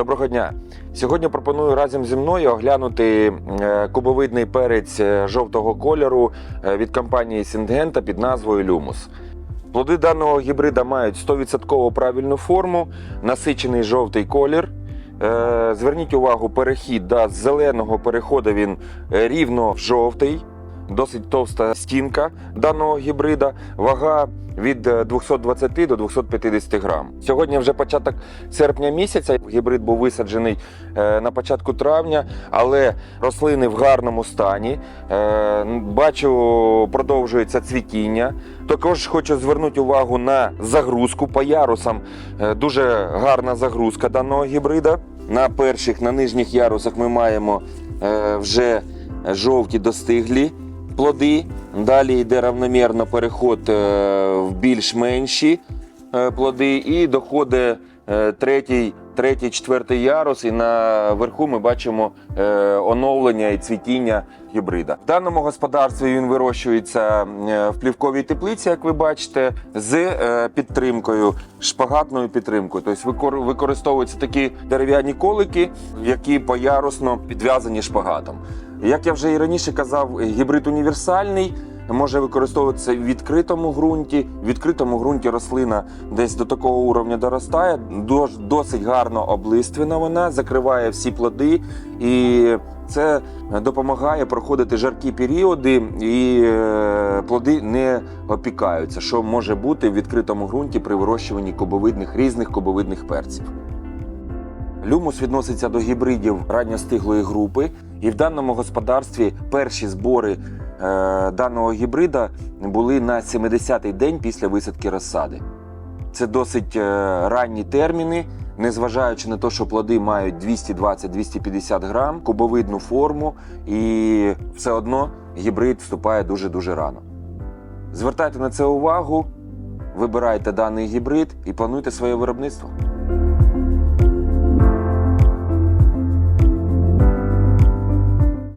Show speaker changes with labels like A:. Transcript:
A: Доброго дня! Сьогодні пропоную разом зі мною оглянути е, кубовидний перець е, жовтого кольору е, від компанії Сінгента під назвою Люмус. Плоди даного гібрида мають 100% правильну форму, насичений жовтий колір. Зверніть увагу, перехід да, з зеленого переходу він рівно в жовтий, досить товста стінка даного гібрида, вага від е, 220 до 250 грам. Сьогодні вже початок серпня місяця. Гібрид був висаджений е, на початку травня, але рослини в гарному стані. Е, Бачу, продовжується цвітіння. Також хочу звернути увагу на загрузку по ярусам. Е, Дуже гарна загрузка даного гібрида. На перших, на нижніх ярусах ми маємо е, вже жовті достиглі плоди. Далі йде равномірно переход е, в більш менші е, плоди, і доходить е, третій, третій, четвертий ярус. І на верху ми бачимо оновлення і цвітіння гібрида. В даному господарстві він вирощується в плівковій теплиці, як ви бачите, з підтримкою, шпагатною підтримкою. Тобто викор- використовуються такі дерев'яні колики, які поярусно підв'язані шпагатом. Як я вже і раніше казав, гібрид універсальний. Може використовуватися в відкритому ґрунті. В відкритому ґрунті рослина десь до такого уровня доростає. Досить гарно облиствена вона, закриває всі плоди, і це допомагає проходити жаркі періоди, і е, плоди не опікаються, що може бути в відкритому ґрунті при вирощуванні кубовидних різних кубовидних перців. Люмус відноситься до гібридів ранньостиглої групи, і в даному господарстві перші збори е, даного гібрида були на 70-й день після висадки розсади. Це досить е, ранні терміни, незважаючи на те, що плоди мають 220-250 грам, кубовидну форму, і все одно гібрид вступає дуже-дуже рано. Звертайте на це увагу, вибирайте даний гібрид і плануйте своє виробництво.